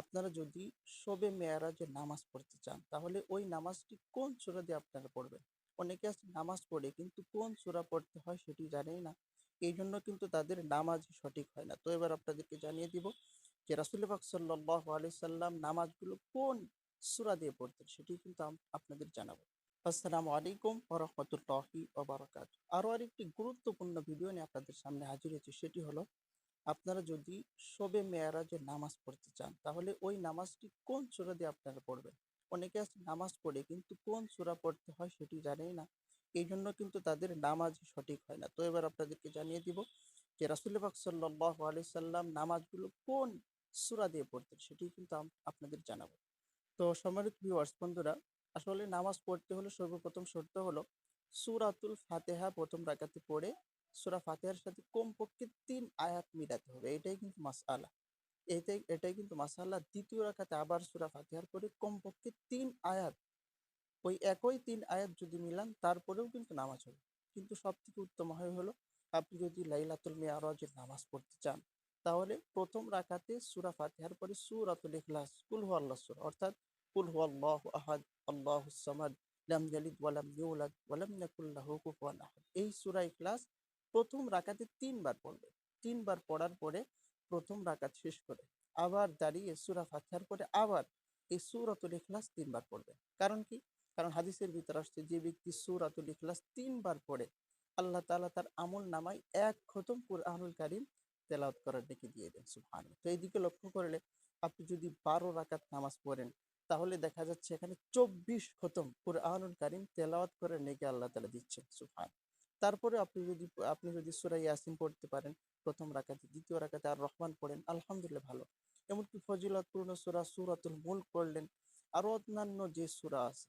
আপনারা যদি শবে মেয়ারাজের নামাজ পড়তে চান, তাহলে ওই নামাজটি কোন সুরা দিয়ে আপনারা পড়বেন? অনেকে আছে নামাজ পড়ে, কিন্তু কোন সুরা পড়তে হয় সেটি জানেই না। এই জন্য কিন্তু তাদের নামাজ সঠিক হয় না। তো এবার আপনাদেরকে জানিয়ে দিব যে রাসুল পাক সাল্লাহ সাল্লাম নামাজগুলো কোন সুরা দিয়ে পড়তেন সেটি কিন্তু আপনাদের জানাব। আসসালামু আলাইকুম ওরহমতুল্লাহি ওবরাকাত আরও আরেকটি গুরুত্বপূর্ণ ভিডিও নিয়ে আপনাদের সামনে হাজির হয়েছে, সেটি হলো আপনারা যদি শবে মেয়ারাজের নামাজ পড়তে চান, তাহলে ওই নামাজটি কোন সূরা দিয়ে আপনারা পড়বেন? অনেকে আছে নামাজ পড়ে কিন্তু কোন সূরা পড়তে হয় সেটি জানেই না। এই জন্য কিন্তু তাদের নামাজ সঠিক হয় না। তো এবার আপনাদেরকে জানিয়ে দিব যে রাসুল পাক সাল্লাহ আলি সাল্লাম নামাজগুলো কোন সুরা দিয়ে পড়তেন সেটি কিন্তু আপনাদের জানাব। তো সম্মানিত ভিউয়ার্স বন্ধুরা, আসলে নামাজ পড়তে হলে সর্বপ্রথম শর্ত হলো সূরাতুল ফাতেহা প্রথম রাকাতে পড়ে সূরা ফাতিহার সাথে কমপক্ষে তিন আয়াত মিলাতে হবে। এটাই কিন্তু মাসআলা। এটাই এটাই কিন্তু মাসআলা। দ্বিতীয় রাকাতে আবার সূরা ফাতিহার পরে কমপক্ষে তিন আয়াত, ওই একই তিন আয়াত যদি মিলান, তারপরেও কিন্তু নামাজ হবে। কিন্তু সব থেকে উত্তম হয় হলো, আপনি যদি লাইলাতুল মিয়ারাজের নামাজ পড়তে চান, তাহলে প্রথম রাকাতে সুরা ফাতিহার পরে সূরাতুল ইখলাস, কুল হুয়াল্লাহ সূরা, অর্থাৎ কুল হুয়াল্লাহু আহাদ আল্লাহুস সামাদ, লাম ইয়ালিদ ওয়া লাম ইউলাদ ওয়া লাম ইয়াকুল লাহু কুফুয়ান আহাদ। এই সুরা ইখলাস প্রথম রাকাতে তিনবার পড়বে। তিনবার পড়ার পরে প্রথম রাকাত শেষ করে। আবার দাঁড়িয়ে সূরা ফাতিহার পরে আবার এই সূরাতুল ইখলাস তিনবার পড়বে। কারণ কি? কারণ হাদিসের ভিতর আসছে, যে ব্যক্তি সূরাতুল ইখলাস তিনবার পড়ে, আল্লাহ তাআলা তার আমল নামায় এক খতম কুরআনুল কারিম তেলাওয়াত করার ডেকে দিয়ে দেন, সুবহানাল্লাহ। তো এইদিকে লক্ষ্য করলে আপনি যদি বারো রাকাত নামাজ পড়েন, তাহলে দেখা যাচ্ছে এখানে চব্বিশ খতম কুরআনুল কারিম তেলাওয়াত করে নেকে আল্লাহ তাআলা দিচ্ছেন সুবহান তারপরে আপনি যদি আপনি যদি সূরা ইয়াসিন পড়তে পারেন, প্রথম রাকাতে, দ্বিতীয় রাকাতে আর রহমান পড়েন, আলহামদুলিল্লাহ ভালো। এমনকি ফজিলতপূর্ণ সূরা সূরাতুল মুলক পড়লেন, আরও অন্যান্য যে সূরা আছে,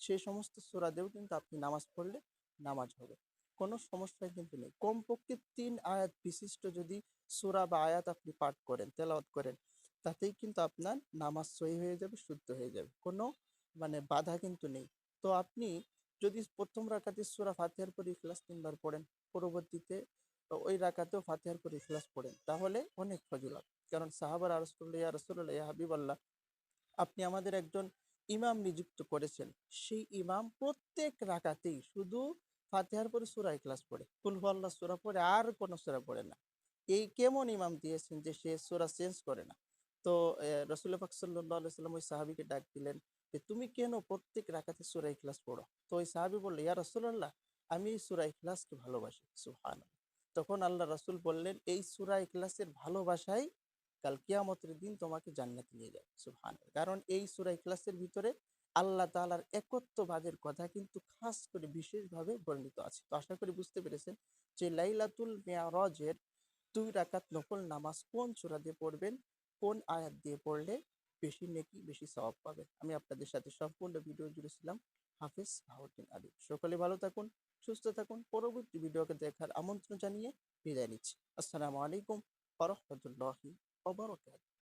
সেই সমস্ত সূরা দিয়েও কিন্তু আপনি নামাজ পড়লে নামাজ হবে। কোনো সমস্যা কিন্তু নেই। কমপক্ষে তিন আয়াত বিশিষ্ট যদি সূরা বা আয়াত আপনি পাঠ করেন, তেলাওয়াত করেন, তাতেই কিন্তু আপনার নামাজ সহি হয়ে যাবে, শুদ্ধ হয়ে যাবে। কোনো মানে বাধা কিন্তু নেই। তো আপনি যদি প্রথম রাকাতে সুরা ফাতিহার পর ইখলাস তিনবার পড়েন, পরবর্তীতে ওই রাকাতেও ফাতিহার পর ইখলাস পড়েন, তাহলে অনেক ফজিলত। কারণ সাহাবার আরসুল্লাহ রাসূলুল্লাহ, ইয়া হাবিবাল্লাহ, আপনি আমাদের একজন ইমাম নিযুক্ত করেছেন। সেই ইমাম প্রত্যেক রাকাতেই শুধু ফাতেহার পরে সুরা ইখলাস পড়ে। কুল হুয়াল্লাহ, সূরা পড়ে, আর কোনো সূরা পড়ে না। এই কেমন ইমাম দিয়েছেন যে সে সুরা চেঞ্জ করে না? তো রসুল পাক আলাইহি সাল্লাম ওই সাহাবীকে ডাক দিলেন যে তুমি কেন প্রত্যেক রাকাতে সূরা ইখলাস পড়ো? তো ওই সাহাবী বলল, ইয়া রাসূলুল্লাহ, আমি এই সূরা ইখলাসকে ভালোবাসি। সুবহানাল্লাহ। তখন আল্লাহ রাসূল বললেন, এই সূরা ইখলাসের ভালোবাসাই কাল কিয়ামতের দিন তোমাকে জান্নাতে নিয়ে যাবে। সুবহানাল্লাহ। কারণ এই সূরা ইখলাসের ভিতরে আল্লাহ তাআলার একত্ববাদের কথা কিন্তু খাস করে বিশেষভাবে বর্ণিত আছে। তো আশা করি বুঝতে পেরেছেন যে লাইলাতুল মিয়ারাজের দুই রাকাত নকল নামাজ কোন সূরা দিয়ে পড়বেন, কোন আয়াত দিয়ে পড়লে বেশি নেকি, বেশি স্বভাব পাবেন। আমি আপনাদের সাথে সম্পূর্ণ ভিডিও জুড়ে ছিলাম হাফিজ বাহাউদ্দিন আলী। সকলে ভালো থাকুন, সুস্থ থাকুন। পরবর্তী ভিডিওকে দেখার আমন্ত্রণ জানিয়ে বিদায় নিচ্ছি। আসসালামু আলাইকুম ওরহমতুল্লাহি